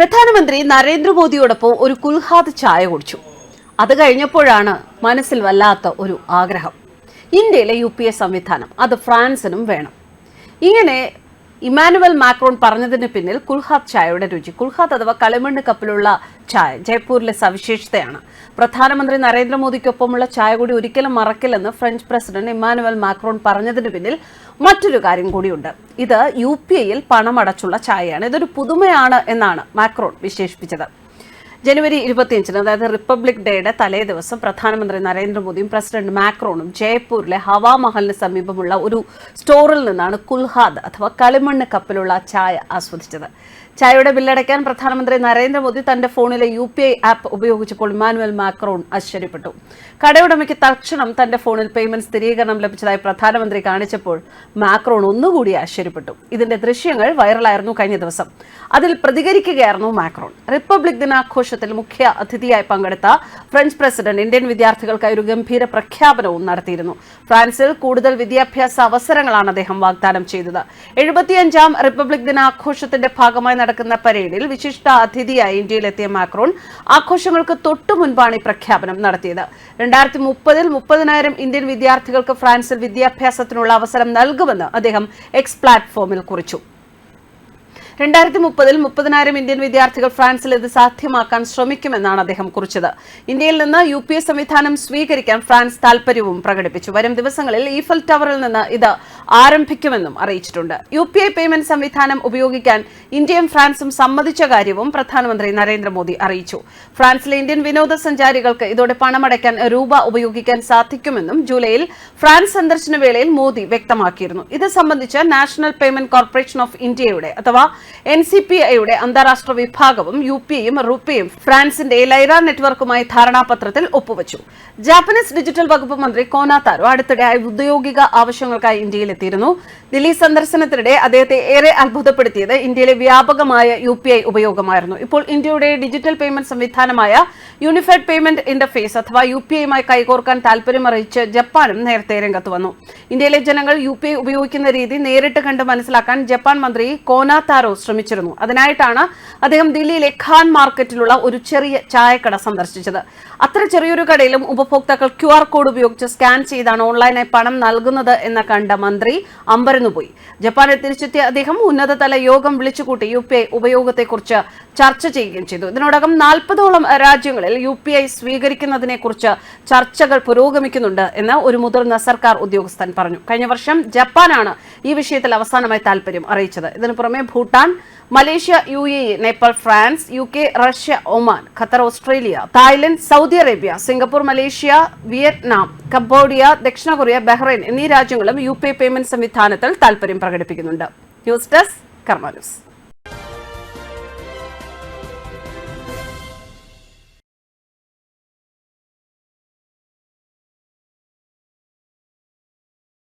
പ്രധാനമന്ത്രി നരേന്ദ്രമോദിയോടൊപ്പം ഒരു കുൽഹാദ് ചായ കുടിച്ചു. അത് കഴിഞ്ഞപ്പോഴാണ് മനസ്സിൽ വല്ലാത്ത ഒരു ആഗ്രഹം. ഇന്ത്യയിലെ യു പി എ സംവിധാനം അത് ഫ്രാൻസിനും വേണം. ഇങ്ങനെ ഇമാനുവൽ മാക്രോൺ പറഞ്ഞതിന് പിന്നിൽ കുൽഹാദ് ചായയുടെ രുചി കുൽഹാദ് അഥവാ കളിമണ്ണ് കപ്പിലുള്ള ചായ ജയ്പൂരിലെ സവിശേഷതയാണ്. പ്രധാനമന്ത്രി നരേന്ദ്രമോദിക്കൊപ്പമുള്ള ചായ കൂടി ഒരിക്കലും മറക്കില്ലെന്ന് ഫ്രഞ്ച് പ്രസിഡന്റ് ഇമ്മാനുവൽ മാക്രോൺ പറഞ്ഞതിന് പിന്നിൽ മറ്റൊരു കാര്യം കൂടിയുണ്ട്. ഇത് യു പി ഐയിൽ പണമടച്ചുള്ള ചായയാണ്. ഇതൊരു പുതുമയാണ് എന്നാണ് മാക്രോൺ വിശേഷിപ്പിച്ചത്. ജനുവരി ഇരുപത്തിയഞ്ചിന് അതായത് റിപ്പബ്ലിക് ഡേയുടെ തലേ ദിവസം പ്രധാനമന്ത്രി നരേന്ദ്രമോദിയും പ്രസിഡന്റ് മാക്രോണും ജയ്പൂരിലെ ഹവാ മഹലിന് സമീപമുള്ള ഒരു സ്റ്റോറിൽ നിന്നാണ് കുൽഹാദ് അഥവാ കളിമണ്ണ് കപ്പിലുള്ള ചായ ആസ്വദിച്ചത്. ചായയുടെ ബില്ലടയ്ക്കാൻ പ്രധാനമന്ത്രി നരേന്ദ്രമോദി തന്റെ ഫോണിലെ യു പി ഐ ആപ്പ് ഉപയോഗിച്ചപ്പോൾ ഇമാനുവൽ മാക്രോൺ ആശ്ചര്യപ്പെട്ടു. കടയുടമയ്ക്ക് തക്ഷണം തന്റെ ഫോണിൽ പേയ്മെന്റ് സ്ഥിരീകരണം ലഭിച്ചതായി പ്രധാനമന്ത്രി കാണിച്ചപ്പോൾ മാക്രോൺ ഒന്നുകൂടി ആശ്ചര്യപ്പെട്ടു. ഇതിന്റെ ദൃശ്യങ്ങൾ വൈറലായിരുന്നു കഴിഞ്ഞ ദിവസം. അതിൽ പ്രതികരിക്കുകയായിരുന്നു മാക്രോൺ. റിപ്പബ്ലിക് ദിനാഘോഷത്തിൽ മുഖ്യ അതിഥിയായി പങ്കെടുത്ത ഫ്രഞ്ച് പ്രസിഡന്റ് ഇന്ത്യൻ വിദ്യാർത്ഥികൾക്കായി ഒരു ഗംഭീര പ്രഖ്യാപനവും നടത്തിയിരുന്നു. ഫ്രാൻസിൽ കൂടുതൽ വിദ്യാഭ്യാസ അവസരങ്ങളാണ് അദ്ദേഹം വാഗ്ദാനം ചെയ്തത്. എഴുപത്തിയഞ്ചാം റിപ്പബ്ലിക് ദിനാഘോഷത്തിന്റെ ഭാഗമായി നടക്കുന്ന പരേഡിൽ വിശിഷ്ട അതിഥിയായി ഇന്ത്യയിലെത്തിയ മാക്രോൺ ആഘോഷങ്ങൾക്ക് തൊട്ടു മുൻപാണ് ഈ പ്രഖ്യാപനം നടത്തിയത്. രണ്ടായിരത്തി മുപ്പതിൽ മുപ്പതിനായിരം ഇന്ത്യൻ വിദ്യാർത്ഥികൾക്ക് ഫ്രാൻസിൽ വിദ്യാഭ്യാസത്തിനുള്ള അവസരം നൽകുമെന്ന് അദ്ദേഹം എക്സ് പ്ലാറ്റ്ഫോമിൽ കുറിച്ചു. രണ്ടായിരത്തി മുപ്പതിൽ മുപ്പതിനായിരം ഇന്ത്യൻ വിദ്യാർത്ഥികൾ ഫ്രാൻസിൽ ഇത് സാധ്യമാക്കാൻ ശ്രമിക്കുമെന്നാണ് അദ്ദേഹം കുറിച്ചത്. ഇന്ത്യയിൽ നിന്ന് യു പി എ സംവിധാനം സ്വീകരിക്കാൻ ഫ്രാൻസ് താൽപര്യവും പ്രകടിപ്പിച്ചു. വരും ദിവസങ്ങളിൽ ഈഫൽ ടവറിൽ നിന്ന് ഇത് ആരംഭിക്കുമെന്നും അറിയിച്ചിട്ടുണ്ട്. യു പി ഐ പേയ്മെന്റ് സംവിധാനം ഉപയോഗിക്കാൻ ഇന്ത്യയും ഫ്രാൻസും സമ്മതിച്ച കാര്യവും പ്രധാനമന്ത്രി നരേന്ദ്രമോദി അറിയിച്ചു. ഫ്രാൻസിലെ ഇന്ത്യൻ വിനോദസഞ്ചാരികൾക്ക് ഇതോടെ പണമടയ്ക്കാൻ രൂപ ഉപയോഗിക്കാൻ സാധിക്കുമെന്നും ജൂലൈയിൽ ഫ്രാൻസ് സന്ദർശന വേളയിൽ മോദി വ്യക്തമാക്കിയിരുന്നു. ഇത് സംബന്ധിച്ച് നാഷണൽ പേയ്മെന്റ് കോർപ്പറേഷൻ ഓഫ് ഇന്ത്യയുടെ അഥവാ എൻ സി പി ഐയുടെ അന്താരാഷ്ട്ര വിഭാഗവും യു പി ഐയും റുപ്പിയും ഫ്രാൻസിന്റെ ലൈറ നെറ്റ്വർക്കുമായി ധാരണാപത്രത്തിൽ ഒപ്പുവച്ചു. ജാപ്പനീസ് ഡിജിറ്റൽ വകുപ്പ് മന്ത്രി കോന താരോ അടുത്തിടെ ഔദ്യോഗിക ആവശ്യങ്ങൾക്കായി ഇന്ത്യയിലെത്തിയിരുന്നു ദില്ലി സന്ദർശനത്തിനിടെ അദ്ദേഹത്തെ ഏറെ അത്ഭുതപ്പെടുത്തിയത് ഇന്ത്യയിലെ വ്യാപകമായ യു പി ഐ ഉപയോഗമായിരുന്നു. ഇപ്പോൾ ഇന്ത്യയുടെ ഡിജിറ്റൽ പേയ്മെന്റ് സംവിധാനമായ യൂണിഫൈഡ് പേയ്മെന്റ് ഇന്റർഫേസ് അഥവാ യു പി ഐയുമായി കൈകോർക്കാൻ താൽപര്യമറിയിച്ച് ജപ്പാനും നേരത്തെ രംഗത്ത് വന്നു. ഇന്ത്യയിലെ ജനങ്ങൾ യു പി ഐ ഉപയോഗിക്കുന്ന രീതി നേരിട്ട് കണ്ട് മനസ്സിലാക്കാൻ ജപ്പാൻ മന്ത്രി കോന താരോ ശ്രമിച്ചിരുന്നു. അതിനായിട്ടാണ് അദ്ദേഹം ദില്ലിയിലെ ഖാൻ മാർക്കറ്റിലുള്ള ഒരു ചെറിയ ചായക്കട സന്ദർശിച്ചത്. അത്ര ചെറിയൊരു കടയിലും ഉപഭോക്താക്കൾ ക്യു ആർ കോഡ് ഉപയോഗിച്ച് സ്കാൻ ചെയ്താണ് ഓൺലൈനായി പണം നൽകുന്നത് എന്ന് കണ്ട മന്ത്രി അമ്പരന്നുപോയി. ജപ്പാനിൽ തിരിച്ചെത്തിയ അദ്ദേഹം ഉന്നതതല യോഗം വിളിച്ചുകൂട്ടി യു പി ഐ ഉപയോഗത്തെക്കുറിച്ച് ചർച്ച ചെയ്യുകയും ചെയ്തു. ഇതിനോടകം നാൽപ്പതോളം രാജ്യങ്ങളിൽ യു പി ഐ സ്വീകരിക്കുന്നതിനെക്കുറിച്ച് ചർച്ചകൾ പുരോഗമിക്കുന്നുണ്ട് എന്ന് ഒരു മുതിർന്ന സർക്കാർ ഉദ്യോഗസ്ഥൻ പറഞ്ഞു. കഴിഞ്ഞ വർഷം ജപ്പാനാണ് ഈ വിഷയത്തിൽ അവസാനമായി താല്പര്യം അറിയിച്ചത്. ഇതിനു പുറമെ Bhutan Malaysia U A Nepal France U K Russia Oman Qatar Australia Thailand Saudi Arabia Singapore Malaysia Vietnam Cambodia ദക്ഷിണ കൊറിയ ബഹ്റൈൻ എന്നീ രാജ്യങ്ങളും യു പി പേയ്മെന്റ് സംവിധാനത്തിൽ താല്പര്യം പ്രകടിപ്പിക്കുന്നുണ്ട്. ന്യൂസ് ഡെസ്ക് കർമ്മ